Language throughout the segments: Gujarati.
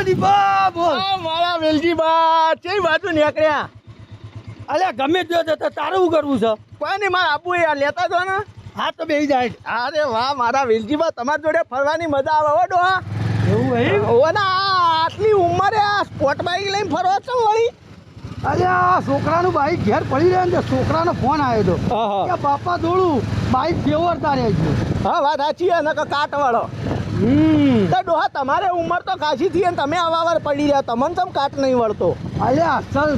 બોલ દીપા બોલ. મારા વેલજીબા ચેવી બાજુ નીકળ્યા? અલે ગમે તે તો તારું કરવું છે? કોઈ નહીં મારા આબુ યાર લેતા જો ને. હા તો બેહી જાય. અરે વાહ મારા વેલજીબા તમારી જોડે ફરવાની મજા આવે હો ડોહા. એવું હે ઓ ના આટલી ઉંમરે આ સ્પોટ બાઈક લઈને ફરવા છો વળી? અરે આ છોકરાનું બાઈક ઘેર પડી રહ્યા ને છોકરાનો ફોન આવ્યો હતો કે બાપા દોડું. બાઈક ફેવરતા તારે છે હા વાત સાચી નકર કાટવાળો. તો ડોહા તમારે ઉંમર તો કાશી થઈ અને તમે અવાવર પડી રહ્યા. તમને તમ કાટ નહીં વળતો? અલ્યા અસલ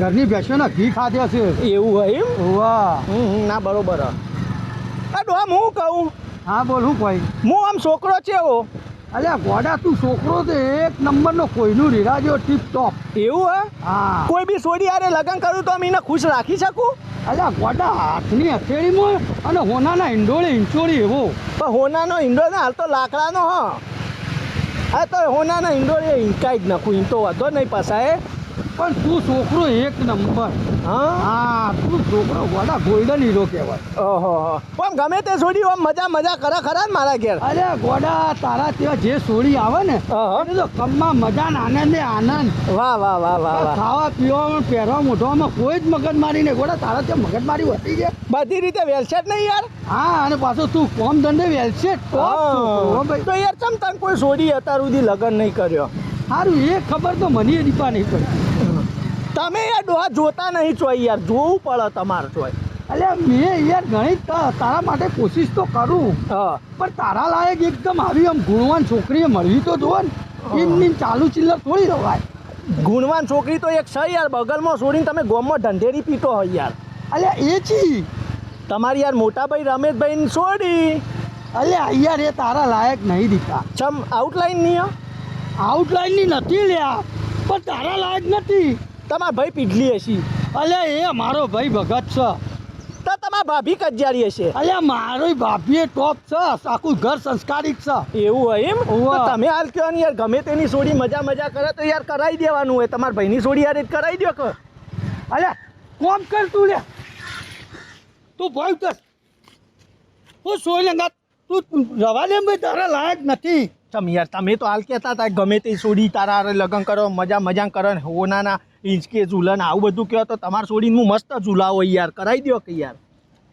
ઘરની ભેંસોના ઘી ખાધ્યા છે. એવું હોય એમ? વાહ. ના બરોબર. ડોહા હું કહું? હા બોલ હું કોઈ હું આમ છોકરો છે એવો અલ્યા ગોડા તું છોકરો તો એક નંબરનો કોઈનું રીરાજો ટીપ ટોપ એવું હે? હા. કોઈ બી છોડી યારે લગ્ન કરું તો અમે એને ખુશ રાખી શકું? અલ્યા ગોડા હાથની હથેળીમાં અને હોનાના ઈંડોળે ઈંચોળી એવો. પણ હોનાનો ઈંડો ને, હાલ તો લાકડાનો, હા. હા તો હોનાના ઈંડો એ ઈંકાઈ જ નાખું ઈંટો વાંધો નહીં પાછા એ પણ તું છોકરો એક નંબર. હા? તું છોકરો ગોડા ગોલ્ડન હીરો કહેવાય. ઓહો આમ ગમે તે સોડી આમ મજા મજા કરે ખરા ને મારા ઘેર. અરે ગોડા તારા ત્યાં જે સોડી આવે ને. તો કમમાં મજા ને આનંદે આનંદ. વાહ વાહ વાહ વાહ વાહ. ખાવા પીવામાં પહેરવા મોઢવામાં કોઈ જ મગજ મારી નહીં. ગોડા તારા ત્યાં મગજ મારી વધી છે. બધી રીતે વેલસેટ નહીં યાર? હા અને પાછો તું કોમ ધંધે વેલશે હા. તો યાર ચમ તને કોઈ સોડી અત્યાર સુધી લગ્ન નહીં કર્યો. સારું એ ખબર તો મને દીપા નહીં પડી. તમે યાર ડોહા જોતા નહીં છો યાર જોવું પડે તમારે ચોય. અલ્યા મેં યાર ઘણી તા- તારા માટે કોશિશ તો કરું. પણ તારા લાયક એકદમ આવી આમ ગુણવાન છોકરીએ મળવી તો જુઓ ને એમની ચાલુ ચિલ્લર થોડી રવાય. ગુણવાન છોકરી તો એક છે યાર બગલમાં છોડીને તમે ગોમમાં ઢંઢેરી પીતો હોય યાર. અલ્યા એ છી તમારી યાર મોટાભાઈ રમેશભાઈ છોડી. અલ્યા યાર એ તારા લાયક નહીં દીધા. ચમ આઉટલાઈન નહીં આઉટલાઈન આઉટલાઇનની નથી લ્યા પણ તારા લાયક નથી. તમારા ભાઈ પીઢલી હશી. અલે એ મારો ભાઈ ભગત છે. તો તમારા ભાભી કજિયારી હશે. અલ્યા મારો ભાભીએ ટોપ છે આખું ઘર સંસ્કારિત છે. એવું હોય એમ. તો તમે હાલ કહો ને યાર ગમે તેની સોડી મજા મજા કરે તો યાર કરાવી દેવાનું હોય. તમારા ભાઈની સોડી યાર કરાવી દો કે. અલ્યા કોમ કર તું લે. તું ભાઈ કર તું સોઈ લંગા તું રવા દે ભાઈ તારા લાયક નથી. ચમ યાર તમે તો હાલ કહેતા હતા ગમે તે છોડી તારા લગ્ન કરો મજા મજા કરો ને હોનાના હિંચકે ઝૂલન આવું બધું કહો તો તમારે છોડીને હું મસ્ત ઝૂલાવો યાર કરાવી દો કે યાર.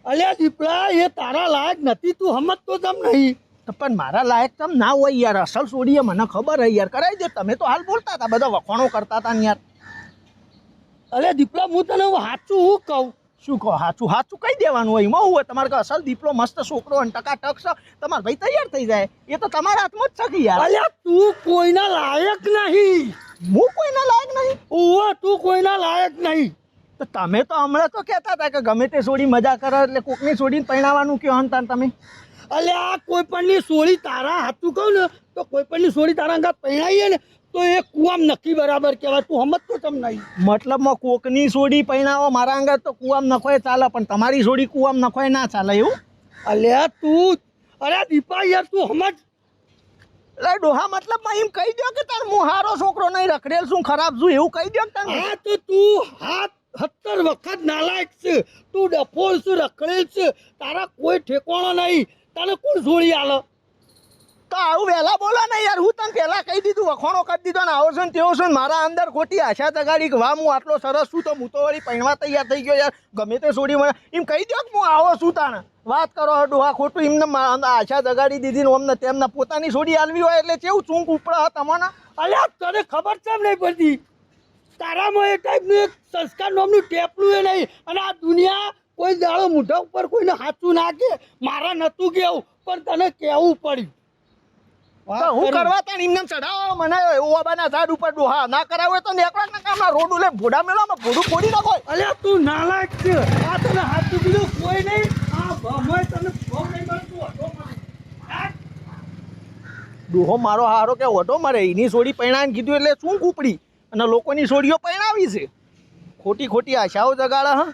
અલ્યા દીપડા એ તારા લાયક નથી તું સમજતો તમ નહીં. તો પણ મારા લાયક તમ ના હોય યાર અસલ છોડીએ મને ખબર હે યાર કરાવી દો તમે તો હાલ બોલતા હતા બધા વખાણો કરતા હતા ને યાર. અરે દીપડા હું તને સાચું હું કહું? શું કહો હાચું હાચું કહી દેવાનું હોય. એમાં હોય તમારે અસલ દીપલો મસ્ત છોકરો અને ટકા ટક છે. તમારા ભાઈ તૈયાર થઈ જાય. એ તો તમારા હાથમાં જ છે યાર. અલ્યા તું કોઈના લાયક નહીં. હું કોઈના લાયક નહીં? ઓહો તું કોઈના લાયક નહીં. તો તમે તો હમણાં તો કહેતા હતા કે ગમે તે સોડી મજા કરે એટલે કોકની સોડીને પરણાવવાનું કયો હંતા તમે? અલ્યા કોઈ પણની સોળી તારા હાથું કહું ને તો કોઈ પણની સોળી તારા અંગાત પહેણાવીએ ને તો એ કુવામ નક્કી બરાબર કહેવાય. તું સમજતો તમ નહીં. મતલબમાં કોકની સોડી પરણાવો મારા અંગત તો કુવામ નખોય ચાલે પણ તમારી સોડી કુવામ નખોય ના ચાલે એવું? અલ્યા તું અરે દીપા યાર તું સમજ એટલે ડોહા મતલબમાં એમ કહી દો કે તાર હું હારો છોકરો નહીં રખડેલ શું ખરાબ છું એવું કહી દો તને? હા તો તું હાથ સત્તર વખત નાલાયક છે. તું ડફોલ છે રખડેલ છે. તારા કોઈ ઠેકાણો નહીં. તને કોણ જોડી આલે તો આવું વહેલા બોલો ને હું પહેલા કહી દીધું, વખોણો કરી દીધો ને આવો છો ને તેવો છો ને મારા અંદર ખોટી આશા જગાડી કે વાહ, હું આટલો સરસ છું તો હું તો વળી પહેણવા તૈયાર થઈ ગયો યાર. ગમે તે છોડી મને. એમ કહી દો કે હું આવો છું તાણે. વાત કરો હો ડોહા ખોટું. એમને આશા જગાડી દીધી ને અમને તેમને પોતાની છોડી આલવી હોય એટલે કેવું ચૂંક ઉપડા તમને અલ્યા, તને ખબર છે નહીં પડતી? તારામાં એ ટાઈપનું એક સંસ્કાર નામનું ટેપલું એ નહીં. અને આ દુનિયા કોઈ દાડો મૂઢા ઉપર કોઈને હાથું નાખે મારા નહોતું કેવું, પણ તને કહેવું પડ્યું. હું કરવા તાણ એમને ચડાવો મને ઓબાના ઝાડ ઉપર ડોહા ના કરાવે તો નેકડા ના કામના રોડ ઉલે ભોડા મેળો ભોડું ફોડી નાખો. અલે તું નાલાયક છે. આ તને હાથ કીધું કોઈ નહીં. આ ભમય તને ભમ નહીં મળતું ડોહો મારો હારો કે ઓટો મારે એની સોડી પૈણાને કીધું એટલે શું કૂપડી? અને લોકોની સોડીઓ પૈણાવી છે. ખોટી ખોટી આશાઓ જગાડે હા?